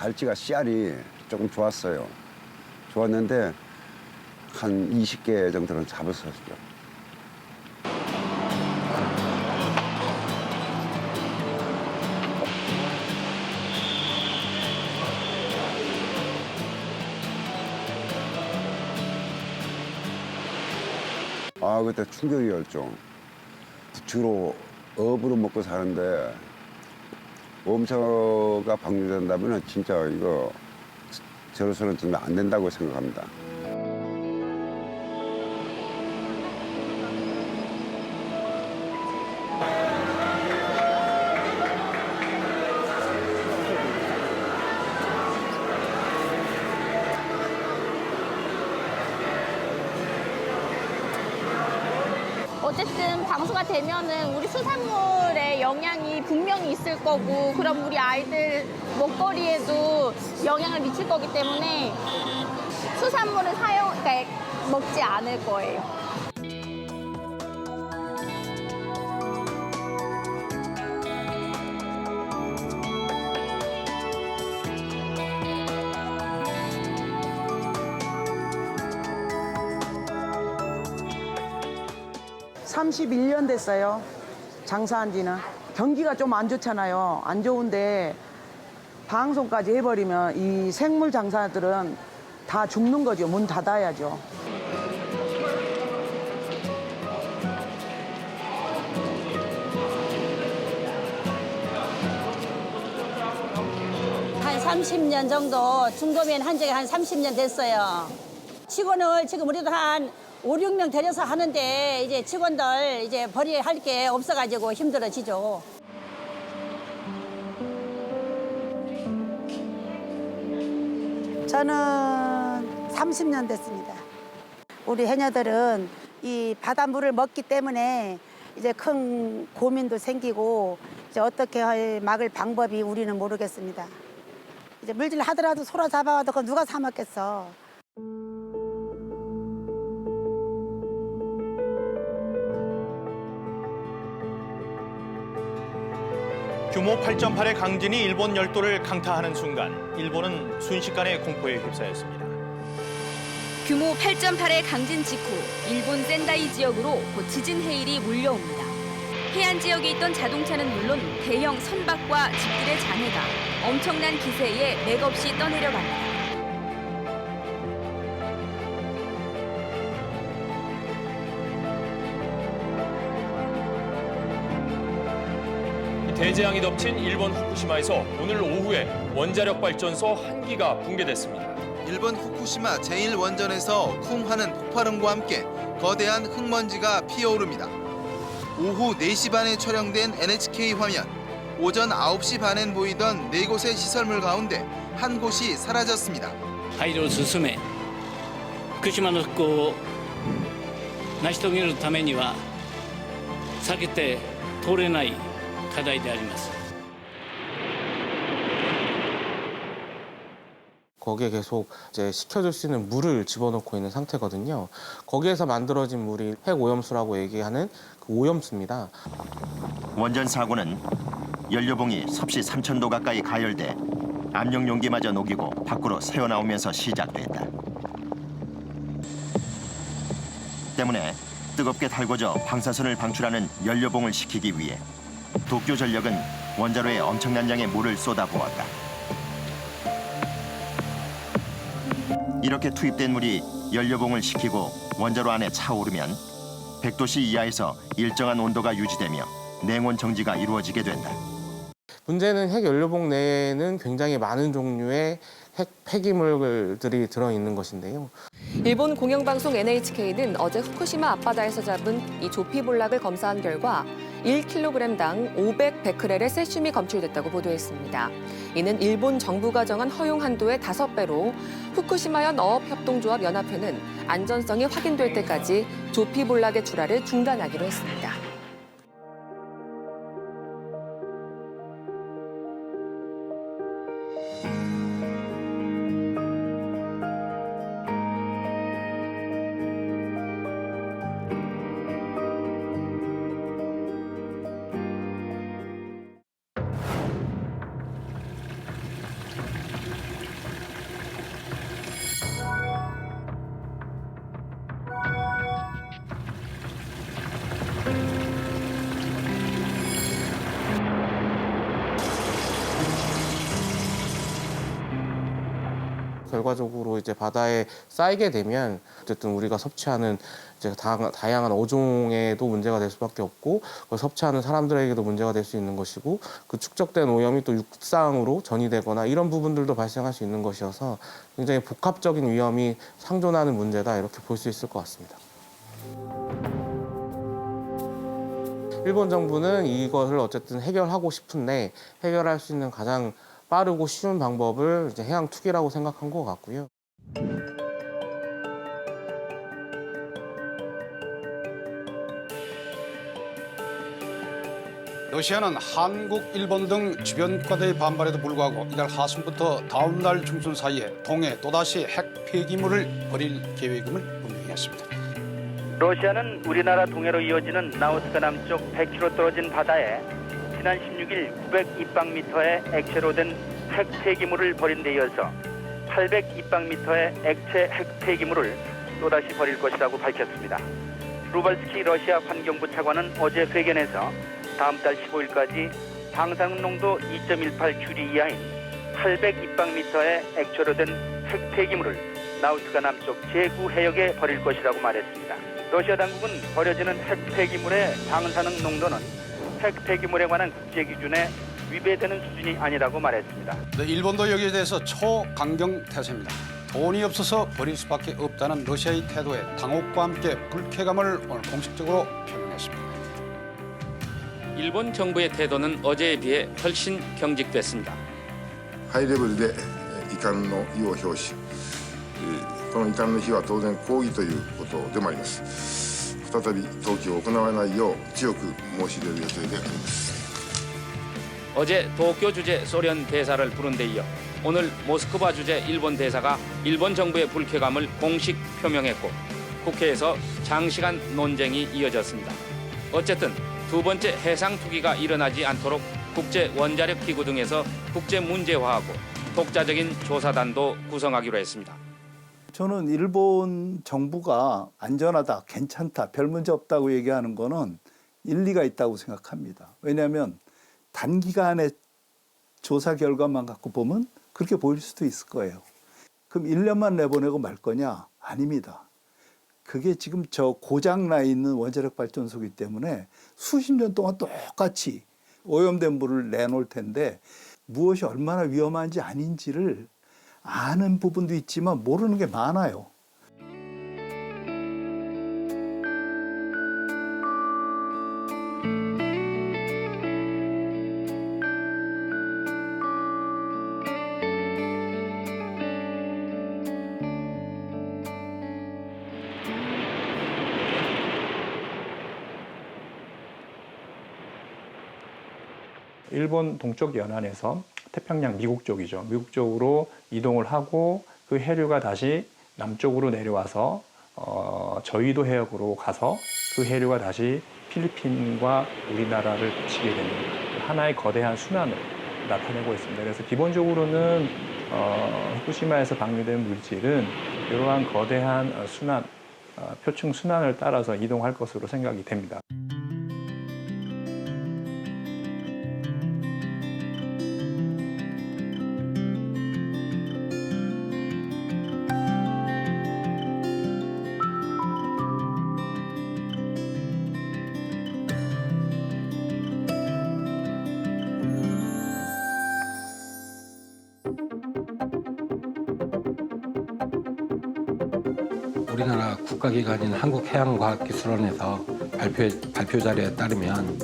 갈치가 씨알이 조금 좋았어요. 좋았는데 한 20개 정도는 잡았었죠. 아 그때 충격이었죠. 주로 어부로 먹고 사는데 엄청가 방류된다면 진짜 이거 저로서는 정말 안 된다고 생각합니다. 영향이 분명히 있을 거고 그럼 우리 아이들 먹거리에도 영향을 미칠 거기 때문에 수산물은 사용 그러니까 먹지 않을 거예요. 삼십일 년 됐어요. 장사한 지는. 경기가 좀 안 좋잖아요. 안 좋은데 방송까지 해버리면 이 생물 장사들은 다 죽는 거죠. 문 닫아야죠. 한 30년 정도 중도면 한 지가 한 30년 됐어요. 직원을 지금 우리도 한 5, 6명 데려서 하는데 이제 직원들 이제 벌이할 게 없어가지고 힘들어지죠. 저는 30년 됐습니다. 우리 해녀들은 이 바닷물을 먹기 때문에 이제 큰 고민도 생기고 이제 어떻게 할 막을 방법이 우리는 모르겠습니다. 이제 물질 하더라도 소라 잡아와도 그거 누가 사 먹겠어. 규모 8.8의 강진이 일본 열도를 강타하는 순간 일본은 순식간에 공포에 휩싸였습니다. 규모 8.8의 강진 직후 일본 센다이 지역으로 곧 지진 해일이 몰려옵니다. 해안 지역에 있던 자동차는 물론 대형 선박과 집들의 잔해가 엄청난 기세에 맥없이 떠내려갑니다. 대재앙이 덮친 일본 후쿠시마에서 오늘 오후에 원자력 발전소 한 기가 붕괴됐습니다. 일본 후쿠시마 제1원전에서 쿵 하는 폭발음과 함께 거대한 흙먼지가 피어오릅니다. 오후 4시 반에 촬영된 NHK 화면. 오전 9시 반엔 보이던 네 곳의 시설물 가운데 한 곳이 사라졌습니다. 廃炉を進め福島の復興を成し遂げるためには避けて通れない 課題であります 거기에 계속 이제 식혀줄 수 있는 물을 집어넣고 있는 상태거든요. 거기에서 만들어진 물이 핵오염수라고 얘기하는 그 오염수입니다. 원전 사고는 연료봉이 섭씨 3,000도 가까이 가열돼 압력 용기마저 녹이고 밖으로 새어나오면서 시작됐다. 때문에 뜨겁게 달궈져 방사선을 방출하는 연료봉을 식히기 위해 도쿄 전력은 원자로에 엄청난 양의 물을 쏟아부었다. 이렇게 투입된 물이 연료봉을 식히고 원자로 안에 차오르면 100도씨 이하에서 일정한 온도가 유지되며 냉온 정지가 이루어지게 된다. 문제는 핵 연료봉 내에는 굉장히 많은 종류의 핵 폐기물들이 들어있는 것인데요. 일본 공영방송 NHK는 어제 후쿠시마 앞바다에서 잡은 이 조피볼락을 검사한 결과 1kg당 500베크렐의 세슘이 검출됐다고 보도했습니다. 이는 일본 정부가 정한 허용 한도의 5배로 후쿠시마현 어업협동조합 연합회는 안전성이 확인될 때까지 조피볼락의 출하를 중단하기로 했습니다. 결과적으로 이제 바다에 쌓이게 되면 어쨌든 우리가 섭취하는 이제 다, 다양한 어종에도 문제가 될 수밖에 없고 그걸 섭취하는 사람들에게도 문제가 될 수 있는 것이고 그 축적된 오염이 또 육상으로 전이되거나 이런 부분들도 발생할 수 있는 것이어서 굉장히 복합적인 위험이 상존하는 문제다 이렇게 볼 수 있을 것 같습니다. 일본 정부는 이것을 어쨌든 해결하고 싶은데 해결할 수 있는 가장 빠르고 쉬운 방법을 이제 해양 투기라고 생각한 것 같고요. 러시아는 한국, 일본 등 주변 국가들의 반발에도 불구하고 이달 하순부터 다음 달 중순 사이에 동해 또다시 핵 폐기물을 버릴 계획임을 분명히 했습니다. 러시아는 우리나라 동해로 이어지는 나우스카 남쪽 100km 떨어진 바다에 지난 16일 900입방미터의 액체로 된 핵 폐기물을 버린 데 이어서 800입방미터의 액체 핵 폐기물을 또다시 버릴 것이라고 밝혔습니다. 루발스키 러시아 환경부 차관은 어제 회견에서 다음 달 15일까지 방사능 농도 2.18 규리 이하인 800입방미터의 액체로 된 핵 폐기물을 나우스카 남쪽 제구 해역에 버릴 것이라고 말했습니다. 러시아 당국은 버려지는 핵 폐기물의 방사능 농도는 핵 폐기물에 관한 국제 기준에 위배되는 수준이 아니라고 말했습니다. 네, 일본도 여기에 대해서 초강경 태세입니다. 돈이 없어서 버릴 수밖에 없다는 러시아의 태도에 당혹과 함께 불쾌감을 오늘 공식적으로 표명했습니다. 일본 정부의 태도는 어제에 비해 훨씬 경직됐습니다. ハイレベルで遺憾の意を表し、えーこの遺憾の日は当然抗議ということでもあります。 再び登記を行わないよう強く申し入れる予定であります。 어제 도쿄 주재 소련 대사를 부른 데 이어 오늘 모스크바 주재 일본 대사가 일본 정부의 불쾌감을 공식 표명했고 국회에서 장시간 논쟁이 이어졌습니다. 어쨌든 두 번째 해상 투기가 일어나지 않도록 국제 원자력 기구 등에서 국제 문제화하고 독자적인 조사단도 구성하기로 했습니다. 저는 일본 정부가 안전하다, 괜찮다, 별 문제 없다고 얘기하는 거는 일리가 있다고 생각합니다. 왜냐하면 단기간의 조사 결과만 갖고 보면 그렇게 보일 수도 있을 거예요. 그럼 1년만 내보내고 말 거냐? 아닙니다. 그게 지금 저 고장 나 있는 원자력 발전소이기 때문에 수십 년 동안 똑같이 오염된 물을 내놓을 텐데 무엇이 얼마나 위험한지 아닌지를 아는 부분도 있지만 모르는 게 많아요. 일본 동쪽 연안에서 태평양 미국 쪽이죠. 미국 쪽으로 이동을 하고 그 해류가 다시 남쪽으로 내려와서 어, 저위도 해역으로 가서 그 해류가 다시 필리핀과 우리나라를 거치게 되는 하나의 거대한 순환을 나타내고 있습니다. 그래서 기본적으로는 어, 후쿠시마에서 방류된 물질은 이러한 거대한 어, 순환, 어, 표층 순환을 따라서 이동할 것으로 생각이 됩니다. 우리나라 국가기관인 한국해양과학기술원에서 발표, 발표 자료에 따르면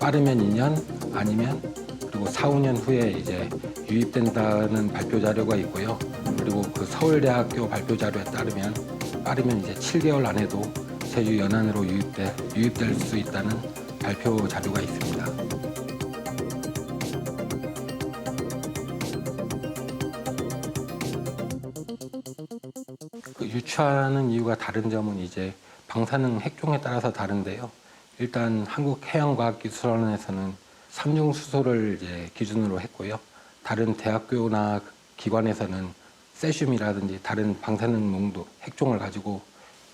빠르면 2년 아니면 그리고 4, 5년 후에 이제 유입된다는 발표 자료가 있고요. 그리고 그 서울대학교 발표 자료에 따르면 빠르면 이제 7개월 안에도 제주 연안으로 유입돼, 유입될 수 있다는 발표 자료가 있습니다. 그 유추하는 이유가 다른 점은 이제 방사능 핵종에 따라서 다른데요. 일단 한국해양과학기술원에서는 삼중 수소를 이제 기준으로 했고요. 다른 대학교나 기관에서는 세슘이라든지 다른 방사능 농도 핵종을 가지고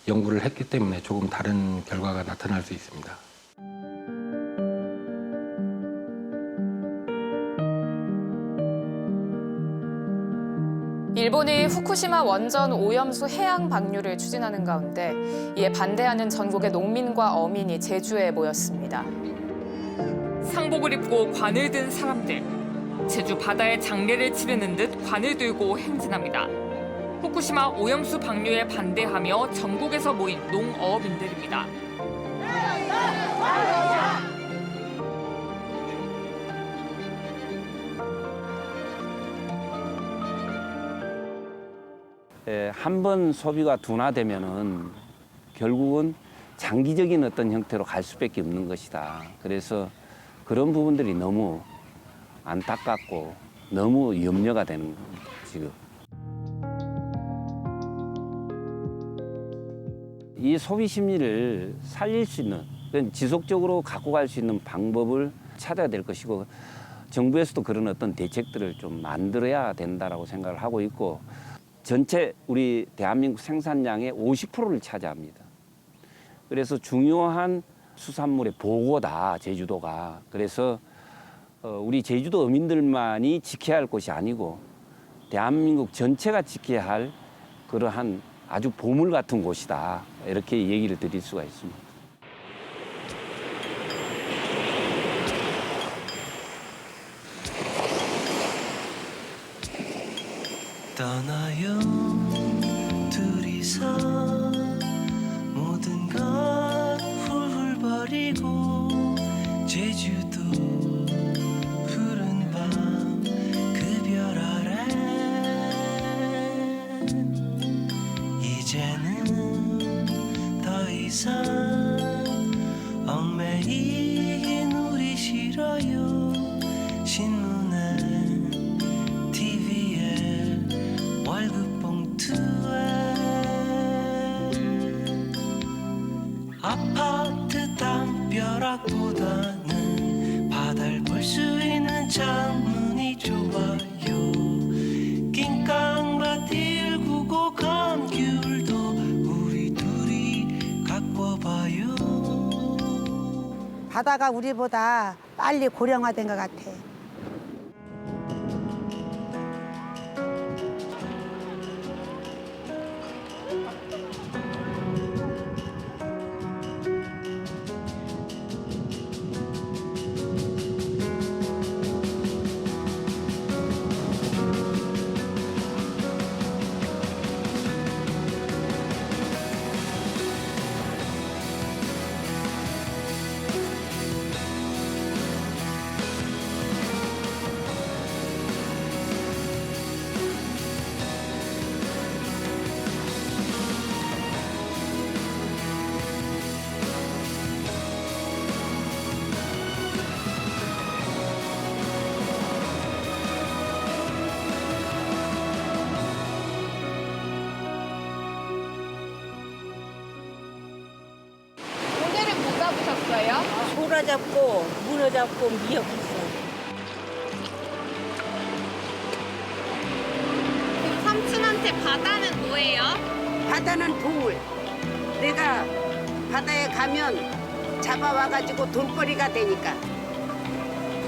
연구를 했기 때문에 조금 다른 결과가 나타날 수 있습니다. 일본이 후쿠시마 원전 오염수 해양 방류를 추진하는 가운데 이에 반대하는 전국의 농민과 어민이 제주에 모였습니다. 상복을 입고 관을 든 사람들. 제주 바다에 장례를 치르는 듯 관을 들고 행진합니다. 후쿠시마 오염수 방류에 반대하며 전국에서 모인 농어업인들입니다. 한 번 소비가 둔화되면은 결국은 장기적인 어떤 형태로 갈 수밖에 없는 것이다. 그래서 그런 부분들이 너무 안타깝고 너무 염려가 되는 겁니다, 지금. 이 소비 심리를 살릴 수 있는, 지속적으로 갖고 갈 수 있는 방법을 찾아야 될 것이고, 정부에서도 그런 어떤 대책들을 좀 만들어야 된다라고 생각을 하고 있고, 전체 우리 대한민국 생산량의 50%를 차지합니다. 그래서 중요한 수산물의 보고다, 제주도가. 그래서 어, 우리 제주도 어민들만이 지켜야 할 것이 아니고 대한민국 전체가 지켜야 할 그러한 아주 보물 같은 곳이다. 이렇게 얘기를 드릴 수가 있습니다. 떠나요. 둘이서 모든 걸 훌훌 버리고 제주도 푸른 밤 그별 아래 이제는 더 이상 아파트 담벼락보다는 바다를 볼 수 있는 창문이 좋아요 긴 깡바디를 구고 간 귤도 우리 둘이 갖고 봐요 바다가 우리보다 빨리 고령화된 것 같아. 잡으셨어요? 소라 잡고 문어 잡고 미역 했어요. 삼촌한테 바다는 뭐예요? 바다는 동물. 내가 바다에 가면 잡아와가지고 돈벌이가 되니까.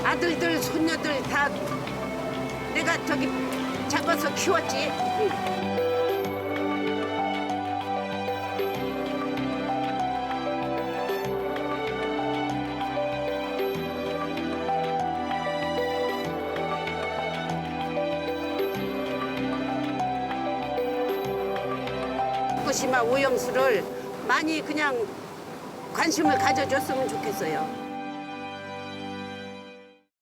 아들들, 손녀들 다 내가 저기 잡아서 키웠지. 응. 오염수를 많이 그냥 관심을 가져줬으면 좋겠어요.